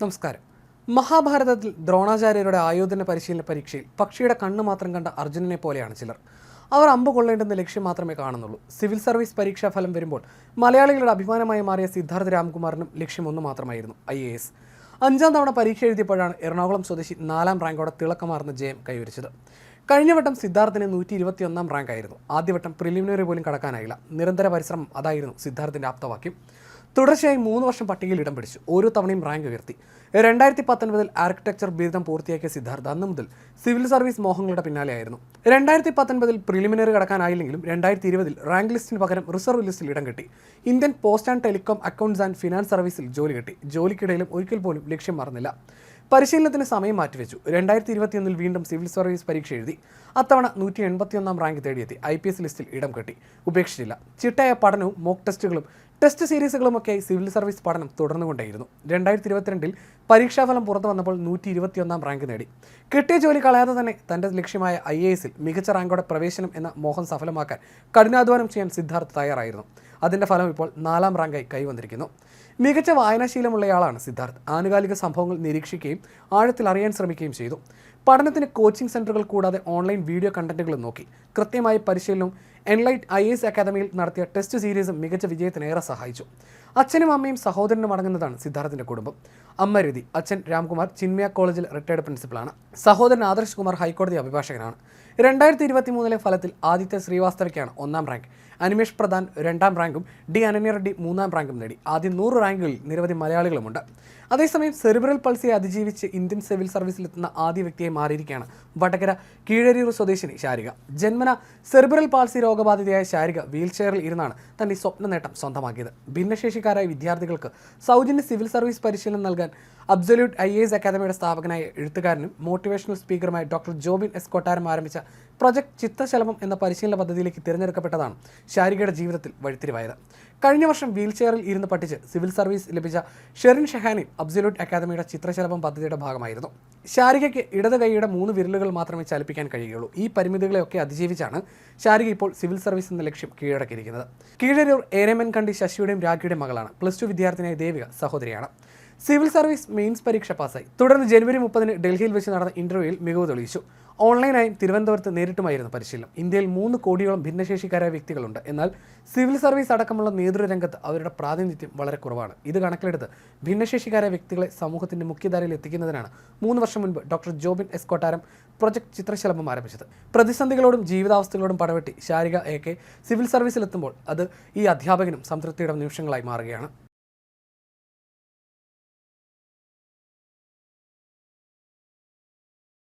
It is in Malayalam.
നമസ്കാരം. മഹാഭാരതത്തിൽ ദ്രോണാചാര്യരുടെ ആയോധന പരിശീലന പരീക്ഷയിൽ പക്ഷിയുടെ കണ്ണ് മാത്രം കണ്ട അർജുനനെ പോലെയാണ് ചിലർ. അവർ അമ്പ് കൊള്ളേണ്ടെന്ന ലക്ഷ്യം മാത്രമേ കാണുന്നുള്ളൂ. സിവിൽ സർവീസ് പരീക്ഷാ ഫലം വരുമ്പോൾ മലയാളികളുടെ അഭിമാനമായി മാറിയ സിദ്ധാർത്ഥ രാംകുമാറിനും ലക്ഷ്യം ഒന്ന് മാത്രമായിരുന്നു ഐ എ എസ്. അഞ്ചാം തവണ പരീക്ഷ എഴുതിയപ്പോഴാണ് എറണാകുളം സ്വദേശി നാലാം റാങ്കോടെ തിളക്കമാർന്ന ജയം കൈവരിച്ചത്. കഴിഞ്ഞ വട്ടം സിദ്ധാർത്ഥിന് നൂറ്റി ഇരുപത്തിയൊന്നാം റാങ്ക് ആയിരുന്നു. ആദ്യവട്ടം പ്രിലിമിനറി പോലും കടക്കാനായില്ല. നിരന്തര പരിശ്രമം അതായിരുന്നു സിദ്ധാർത്ഥിന്റെ ആപ്തവാക്യം. തുടർച്ചയായി മൂന്ന് വർഷം പട്ടികയിൽ ഇടം പിടിച്ചു. ഓരോ തവണയും റാങ്ക് ഉയർത്തി. രണ്ടായിരത്തി പത്തൊൻപതിൽ ആർക്കിടെക്ചർ ബിരുദം പൂർത്തിയാക്കിയ സിദ്ധാർത്ഥ അന്ന് മുതൽ സിവിൽ സർവീസ് മോഹങ്ങളുടെ പിന്നാലെയായിരുന്നു. രണ്ടായിരത്തി പത്തൊൻപതിൽ പ്രിലിമിനറി കടക്കാനായില്ലെങ്കിലും രണ്ടായിരത്തി ഇരുപതിൽ റാങ്ക് ലിസ്റ്റിന് പകരം റിസർവ് ലിസ്റ്റിൽ ഇടം കിട്ടി. Indian post and telecom accounts and finance സർവീസിൽ ജോലി കിട്ടി. ജോലിക്കിടയിലും ഒരിക്കൽ പോലും ലക്ഷ്യം മറന്നില്ല. പരിശീലനത്തിന് സമയം മാറ്റിവെച്ചു. രണ്ടായിരത്തി ഇരുപത്തിയൊന്നിൽ വീണ്ടും സിവിൽ സർവീസ് പരീക്ഷ എഴുതി. അത്തവണ നൂറ്റി എൺപത്തിയൊന്നാം റാങ്ക് തേടിയെത്തി. ഐ പി എസ് ലിസ്റ്റിൽ ഇടം കെട്ടി. ഉപേക്ഷിച്ചില്ല. ചിട്ടയായ പഠനവും മോക്ക് ടെസ്റ്റുകളും ടെസ്റ്റ് സീരീസുകളുമൊക്കെയായി സിവിൽ സർവീസ് പഠനം തുടർന്നുകൊണ്ടേയിരുന്നു. രണ്ടായിരത്തി ഇരുപത്തിരണ്ടിൽ പരീക്ഷാഫലം പുറത്തു വന്നപ്പോൾ നൂറ്റി ഇരുപത്തിയൊന്നാം റാങ്ക് നേടി. കിട്ടിയ ജോലി കളയാതെ തന്നെ തന്റെ ലക്ഷ്യമായ ഐ എ എസിൽ മികച്ച റാങ്കോടെ പ്രവേശനം എന്ന മോഹം സഫലമാക്കാൻ കഠിനാധ്വാനം ചെയ്യാൻ സിദ്ധാർത്ഥ് തയ്യാറായിരുന്നു. അതിന്റെ ഫലം ഇപ്പോൾ നാലാം റാങ്കായി കൈവന്നിരിക്കുന്നു. മികച്ച വായനാശീലമുള്ളയാളാണ് സിദ്ധാർത്ഥ്. ആനുകാലിക സംഭവങ്ങൾ നിരീക്ഷിക്കുകയും ആഴത്തിൽ അറിയാൻ ശ്രമിക്കുകയും ചെയ്തു. പഠനത്തിന് കോച്ചിംഗ് സെന്ററുകൾ കൂടാതെ ഓൺലൈൻ വീഡിയോ കണ്ടന്റുകളും നോക്കി. കൃത്യമായ പരിശീലനവും എൻലൈറ്റ് ഐ എസ് അക്കാദമിയിൽ നടത്തിയ ടെസ്റ്റ് സീരീസും മികച്ച വിജയത്തിനേറെ സഹായിച്ചു. അച്ഛനും അമ്മയും സഹോദരനും അടങ്ങുന്നതാണ് സിദ്ധാർത്ഥിന്റെ കുടുംബം. അമ്മ രതി അച്ഛൻ രാംകുമാർ ചിന്മയ കോളേജിൽ റിട്ടയർഡ് പ്രിൻസിപ്പളാണ് സഹോദരൻ ആദർശ് കുമാർ ഹൈക്കോടതി അഭിഭാഷകനാണ്. രണ്ടായിരത്തി ഇരുപത്തി മൂന്നിലെ ഫലത്തിൽ ആദിത്യ ശ്രീവാസ്തവയ്ക്കാണ് ഒന്നാം റാങ്ക് അനിമേഷ് പ്രധാൻ രണ്ടാം റാങ്കും ഡി അനന്യ റെഡ്ഡി മൂന്നാം റാങ്കും നേടി. ആദ്യം നൂറ് റാങ്കുകളിൽ നിരവധി മലയാളികളുമുണ്ട്. അതേസമയം സെറിബ്രൽ പൾസിയെ അതിജീവിച്ച് ഇന്ത്യൻ സിവിൽ സർവീസിലെത്തുന്ന ആദ്യ വ്യക്തിയായി മാറിയിരിക്കുകയാണ്. വടകര കീഴരിയൂർ സ്വദേശിനി ശാരിക. ജന്മന സെർബറൽ പാൾസി രോഗബാധിതയായ ശാരിക വീൽ ചെയറിൽ ഇരുന്നാണ് തന്റെ സ്വപ്ന നേട്ടം സ്വന്തമാക്കിയത്. ഭിന്നശേഷിക്കാരായ വിദ്യാർത്ഥികൾക്ക് സൗജന്യ സിവിൽ സർവീസ് പരിശീലനം നൽകാൻ അബ്സല്യൂട്ട് ഐ എസ് അക്കാദമിയുടെ സ്ഥാപകനായ എഴുത്തുകാരനും മോട്ടിവേഷണൽ സ്പീക്കറുമായ ഡോക്ടർ ജോബിൻ എസ് കൊട്ടാരം ആരംഭിച്ച പ്രൊജക്ട് ചിത്തശലഭം എന്ന പരിശീലന പദ്ധതിയിലേക്ക് തിരഞ്ഞെടുക്കപ്പെട്ടതാണ് ശാരികയുടെ ജീവിതത്തിൽ വഴിത്തിരിവായത്. കഴിഞ്ഞ വർഷം വീൽചെയറിൽ ഇരുന്ന് പഠിച്ച് സിവിൽ സർവീസ് ലഭിച്ച ഷെറിൻ ഷെഹാനി അബ്സല്യൂട്ട് അക്കാദമിയുടെ ചിത്രശലഭം പദ്ധതിയുടെ ഭാഗമായിരുന്നു. ശാരികയ്ക്ക് ഇടത് കൈയുടെ മൂന്ന് വിരലുകൾ മാത്രമേ ചലിപ്പിക്കാൻ കഴിയുകയുള്ളൂ. ഈ പരിമിതികളെയൊക്കെ അതിജീവിച്ചാണ് ശാരിക ഇപ്പോൾ സിവിൽ സർവീസ് എന്ന ലക്ഷ്യം കീഴടക്കിയിരിക്കുന്നത്. കീഴരൂർ ഏരമൻ കണ്ടി ശശിയുടെയും രാഖിയുടെയും മകളാണ്. പ്ലസ് ടു വിദ്യാർത്ഥിനിയായ ദേവിക സഹോദരിയാണ്. സിവിൽ സർവീസ് മെയിൻസ് പരീക്ഷ പാസ്സായി. തുടർന്ന് ജനുവരി മുപ്പതിന് ഡൽഹിയിൽ വെച്ച് നടന്ന ഇന്റർവ്യൂവിൽ മികവ് തെളിയിച്ചു. ഓൺലൈനായും തിരുവനന്തപുരത്ത് നേരിട്ടുമായിരുന്നു പരിശീലനം. ഇന്ത്യയിൽ മൂന്ന് കോടിയോളം ഭിന്നശേഷിക്കാരായ വ്യക്തികളുണ്ട്. എന്നാൽ സിവിൽ സർവീസ് അടക്കമുള്ള നേതൃരംഗത്ത് അവരുടെ പ്രാതിനിധ്യം വളരെ കുറവാണ്. ഇത് കണക്കിലെടുത്ത് ഭിന്നശേഷിക്കാരായ വ്യക്തികളെ സമൂഹത്തിന്റെ മുഖ്യധാരയിൽ എത്തിക്കുന്നതിനാണ് മൂന്ന് വർഷം മുൻപ് doctor Jobin S Kottaram project Chithrashalabham ആരംഭിച്ചത്. പ്രതിസന്ധികളോടും ജീവിതാവസ്ഥകളോടും പടവെട്ടി ശാരിക എ കെ സിവിൽ സർവീസിലെത്തുമ്പോൾ അത് ഈ അധ്യാപകനും സംതൃപ്തിയുടെ നിമിഷങ്ങളായി മാറുകയാണ്.